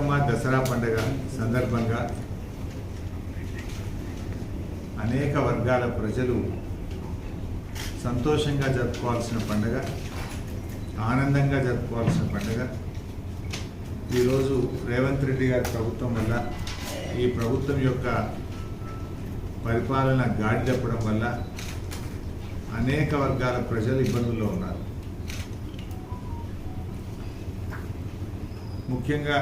బతుకమ్మ దసరా పండుగ సందర్భంగా అనేక వర్గాల ప్రజలు సంతోషంగా జరుపుకోవాల్సిన పండుగ ఆనందంగా జరుపుకోవాల్సిన పండుగ. ఈరోజు రేవంత్ రెడ్డి గారి ప్రభుత్వం వల్ల ఈ ప్రభుత్వం యొక్క పరిపాలన గాడి తప్పడం వల్ల అనేక వర్గాల ప్రజలు ఇబ్బందుల్లో ఉన్నారు. ముఖ్యంగా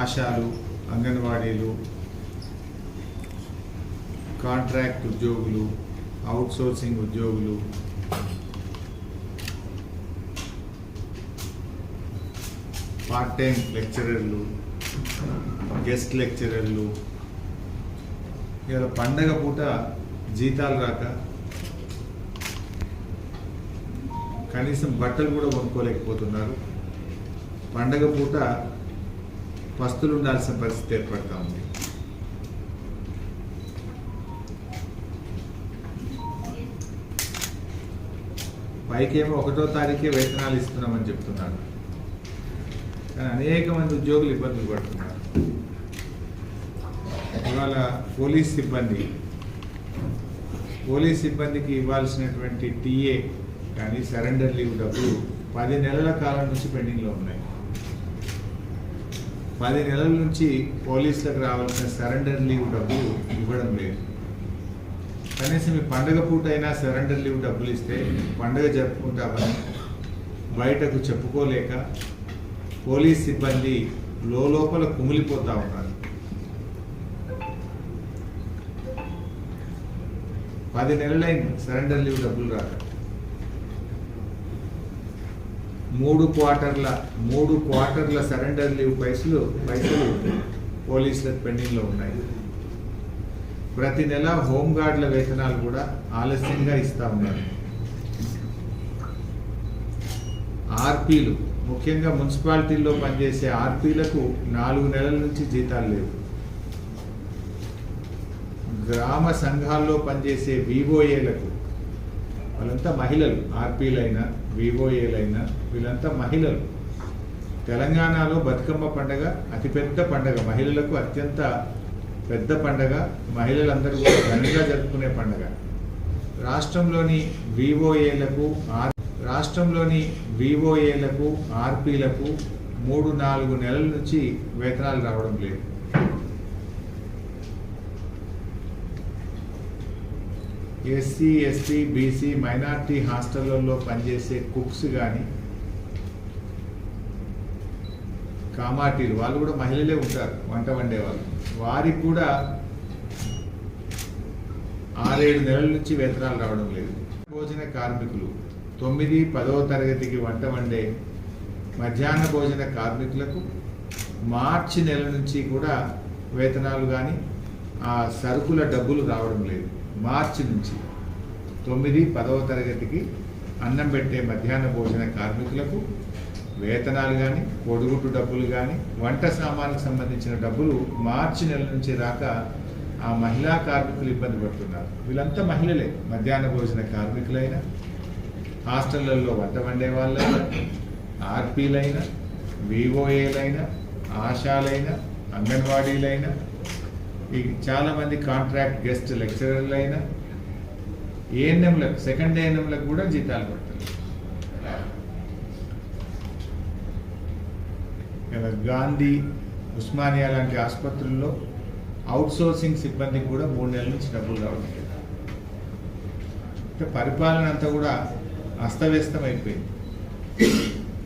ఆశాలు అంగన్వాడీలు కాంట్రాక్ట్ ఉద్యోగులు అవుట్సోర్సింగ్ ఉద్యోగులు పార్ట్ టైం లెక్చరర్లు గెస్ట్ లెక్చరర్లు. ఇలా పండగ పూట జీతాలు రాక కనీసం బట్టలు కూడా కొనుక్కోలేకపోతున్నారు. పండగ పూట పస్తులు ఉండాల్సిన పరిస్థితి ఏర్పడతా ఉంది. పైకేమో ఒకటో తారీఖే వేతనాలు ఇస్తున్నామని చెప్తున్నారు. కానీ అనేక మంది ఉద్యోగులు ఇబ్బందులు పడుతున్నారు. ఇవాళ పోలీస్ సిబ్బంది పోలీస్ సిబ్బందికి ఇవ్వాల్సినటువంటి టీఏ కానీ సరెండర్ లీవ్ డబ్బులు పది నెలల కాలం నుంచి పెండింగ్లో ఉన్నాయి. పది నెలల నుంచి పోలీసులకు రావాల్సిన సరెండర్ లీవ్ డబ్బులు ఇవ్వడం లేదు. కనీసం ఈ పండగ పూట అయినా సరెండర్ లీవ్ డబ్బులు ఇస్తే పండగ జరుపుకుంటామని బయటకు చెప్పుకోలేక పోలీస్ సిబ్బంది లోపల కుమిలిపోతూ ఉన్నారు. పది నెలలైంది సరెండర్ లీవ్ డబ్బులు రాక. మూడు క్వార్టర్ల మూడు క్వార్టర్ల సరెండర్ లీవ్ పైసలు పైసలు పోలీసుల పెండింగ్లో ఉన్నాయి. ప్రతి నెల హోంగార్డుల వేతనాలు కూడా ఆలస్యంగా ఇస్తా ఉన్నారు. ఆర్పీలు ముఖ్యంగా మున్సిపాలిటీల్లో పనిచేసే ఆర్పీలకు నాలుగు నెలల నుంచి జీతాలు లేవు. గ్రామ సంఘాల్లో పనిచేసే వివోఏలకు వాళ్ళంతా మహిళలు ఆర్పీలైనా వివోఏలైనా వీళ్ళంతా మహిళలు. తెలంగాణలో బతుకమ్మ పండగ అతిపెద్ద పండగ. మహిళలకు అత్యంత పెద్ద పండగ. మహిళలందరూ కూడా ఘనంగా జరుపుకునే పండగ. రాష్ట్రంలోని వివోఏలకు ఆర్ రాష్ట్రంలోని వివోఏలకు ఆర్పీలకు మూడు నాలుగు నెలల నుంచి వేతనాలు రావడం లేదు. ఎస్సీ ఎస్టీ బీసీ మైనార్టీ హాస్టళ్ళలో పనిచేసే కుక్స్ కానీ కామాటీలు వాళ్ళు కూడా మహిళలే ఉంటారు వంట వండేవాళ్ళు వారికి కూడా ఆరేడు నెలల నుంచి వేతనాలు రావడం లేదు. భోజన కార్మికులు. తొమ్మిది పదవ తరగతికి వంట వండే మధ్యాహ్న భోజన కార్మికులకు మార్చి నెల నుంచి కూడా వేతనాలు కానీ ఆ సరుకుల డబ్బులు రావడం లేదు. మార్చి నుంచి తొమ్మిది పదవ తరగతికి అన్నం పెట్టే మధ్యాహ్న భోజన కార్మికులకు వేతనాలు కానీ పొడుగుట్టు డబ్బులు కానీ వంట సామాన్లకు సంబంధించిన డబ్బులు మార్చి నెల నుంచి రాక ఆ మహిళా కార్మికులు ఇబ్బంది పడుతున్నారు. వీళ్ళంతా మహిళలే. మధ్యాహ్న భోజన కార్మికులైనా హాస్టళ్ళలో వంట వండే వాళ్ళైనా ఆర్పీలైనా వివోఏలైనా ఆశాలైనా అంగన్వాడీలైనా ఈ చాలామంది కాంట్రాక్ట్ గెస్ట్ లెక్చరర్లు అయినా ఏఎన్ఎంలకు సెకండ్ ఏఎన్ఎంలకు కూడా జీతాలు పడుతుంది గాంధీ ఉస్మానియా లాంటి ఆసుపత్రుల్లో అవుట్సోర్సింగ్ సిబ్బందికి కూడా మూడు నెలల నుంచి డబ్బులు రావడం అంటే పరిపాలన అంతా కూడా అస్తవ్యస్తం అయిపోయింది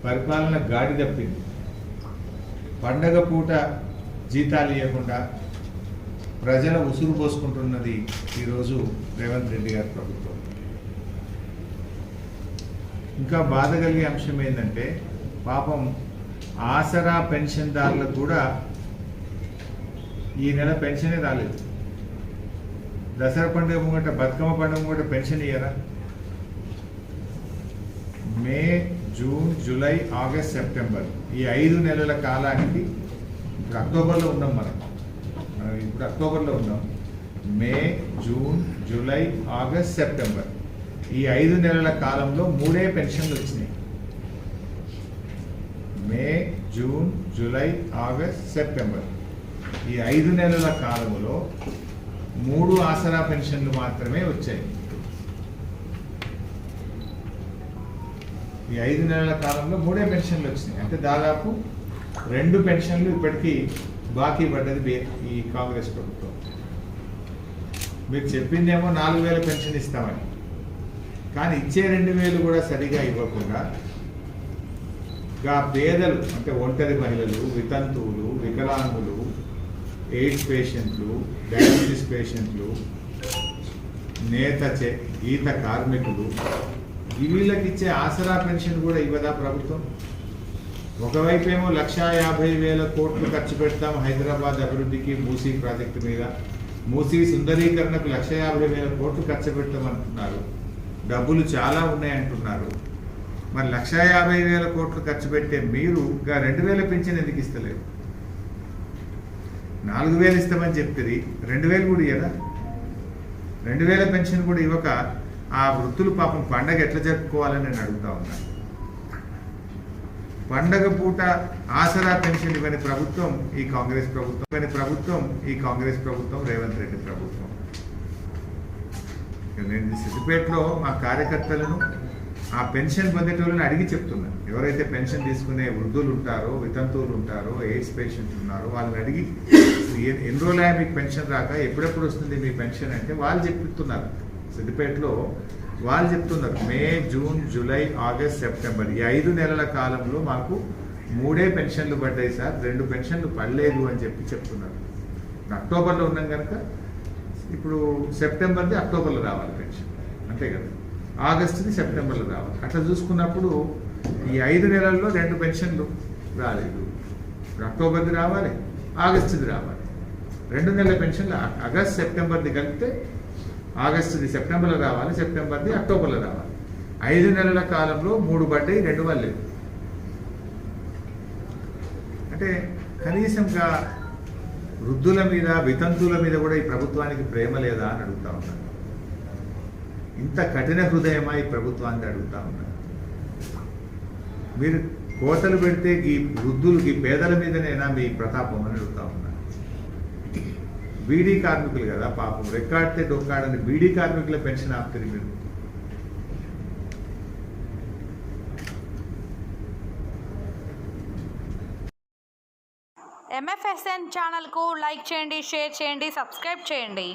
పరిపాలన గాడి తప్పింది. పండగ పూట జీతాలు ఇవ్వకుండా ప్రజల ఉసురు పోసుకుంటున్నది ఈరోజు రేవంత్ రెడ్డి గారి ప్రభుత్వం. ఇంకా బాధ కలిగే అంశం ఏంటంటే పాపం ఆసరా పెన్షన్దారులకు కూడా ఈ నెల పెన్షనే రాలేదు. దసరా పండుగ ముంగట బతుకమ్మ పండుగ ముంగట pension ఇయ్యరా? May June July August September ఈ ఐదు నెలల కాలానికి ఇప్పుడు అక్టోబర్లో ఉన్నాం మనం. మనం ఇప్పుడు అక్టోబర్లో ఉన్నాం. May June July August September. ఈ ఐదు నెలల కాలంలో మూడే పెన్షన్లు వచ్చినాయి. May June July August September. ఈ ఐదు నెలల కాలంలో మూడు ఆసరా పెన్షన్లు మాత్రమే వచ్చాయి. ఈ ఐదు నెలల కాలంలో మూడే పెన్షన్లు వచ్చినాయి. అంటే దాదాపు రెండు పెన్షన్లు ఇప్పటికీ బాకీ పడ్డది ఈ కాంగ్రెస్ ప్రభుత్వం. మీరు చెప్పిందేమో నాలుగు వేల పెన్షన్ ఇస్తామని. కానీ ఇచ్చే రెండు వేలు కూడా సరిగా ఇవ్వకుండా గా పేదలు అంటే ఒంటరి మహిళలు వితంతువులు వికలాంగులు ఎయిడ్స్ పేషెంట్లు డయాబెటీస్ పేషెంట్లు నేత చే గీత కార్మికులు వీళ్ళకి ఇచ్చే ఆసరా పెన్షన్ కూడా ఇవ్వదా ప్రభుత్వం? ఒకవైపేమో ఏమో లక్షా యాభై వేల కోట్లు ఖర్చు పెడతాం హైదరాబాద్ అభివృద్ధికి మూసీ ప్రాజెక్టు మీద. మూసీ సుందరీకరణకు లక్ష యాభై వేల కోట్లు ఖర్చు పెట్టమంటున్నారు డబ్బులు చాలా ఉన్నాయంటున్నారు. మరి లక్ష యాభై వేల కోట్లు ఖర్చు పెట్టే మీరు ఇంకా రెండు వేల పెన్షన్ ఎందుకు ఇస్తలేరు? నాలుగు వేలు ఇస్తామని చెప్తుంది రెండు వేలు కూడా ఇవ్వదా రెండు వేల పెన్షన్ కూడా ఇవ్వక ఆ వృత్తులు పాపం పండగ ఎట్లా జరుపుకోవాలని నేను అడుగుతా ఉన్నాను పండగ పూట ఆసరా పెన్షన్ ఇవ్వని ప్రభుత్వం ఈ కాంగ్రెస్ ప్రభుత్వం ఇవ్వని ప్రభుత్వం ఈ కాంగ్రెస్ ప్రభుత్వం రేవంత్ రెడ్డి ప్రభుత్వం. నేను సిద్దిపేటలో మా కార్యకర్తలను ఆ పెన్షన్ పొందేటోళ్ళని అడిగి చెప్తున్నాను ఎవరైతే పెన్షన్ తీసుకునే వృద్ధులు ఉంటారో వితంతువులు ఉంటారో ఎయిడ్స్ పేషెంట్ ఉన్నారో వాళ్ళని అడిగి ఎన్ని రోజులు మీకు పెన్షన్ రాక? ఎప్పుడెప్పుడు వస్తుంది మీ పెన్షన్? అంటే వాళ్ళు చెప్తున్నారు. సిద్దిపేటలో వాళ్ళు చెప్తున్నారు May June July August September. ఈ ఐదు నెలల కాలంలో మాకు మూడే పెన్షన్లు పడ్డాయి సార్ రెండు పెన్షన్లు పడలేదు అని చెప్పి చెప్తున్నారు. అక్టోబర్లో ఉన్నాం కనుక ఇప్పుడు సెప్టెంబర్ది అక్టోబర్లో రావాలి పెన్షన్ అంతే కదా? ఆగస్టుది సెప్టెంబర్లో రావాలి. అట్లా చూసుకున్నప్పుడు ఈ ఐదు నెలల్లో రెండు పెన్షన్లు రాలేదు. ఇప్పుడు అక్టోబర్ది రావాలి ఆగస్టుది రావాలి. రెండు నెలల పెన్షన్లు ఆగస్ట్ సెప్టెంబర్ది కలిపితే ఆగస్టుది సెప్టెంబర్లో రావాలి సెప్టెంబర్ది అక్టోబర్లో రావాలి. ఐదు నెలల కాలంలో మూడు పడ్డాయి రెండు వాళ్ళు అంటే కనీసంగా వృద్ధుల మీద వితంతువుల మీద కూడా ఈ ప్రభుత్వానికి ప్రేమ లేదా అని అడుగుతా ఉన్నాను ఇంత కఠిన హృదయమా ఈ ప్రభుత్వాన్ని అడుగుతా ఉన్నాను మీరు కోతలు పెడితే ఈ వృద్ధులకి పేదల మీదనేనా మీ ప్రతాపం అని అడుగుతా ఉన్నాను బీడీ కార్మికులు కదా పాపం. రెక్కాడితే డొక్కాడని బీడీ కార్మికుల పెన్షన్ ఆపుతుంది మీరు. ఎంఎఫ్ఎస్ఎన్ ఛానల్కు లైక్ చేయండి షేర్ చేయండి సబ్స్క్రైబ్ చేయండి.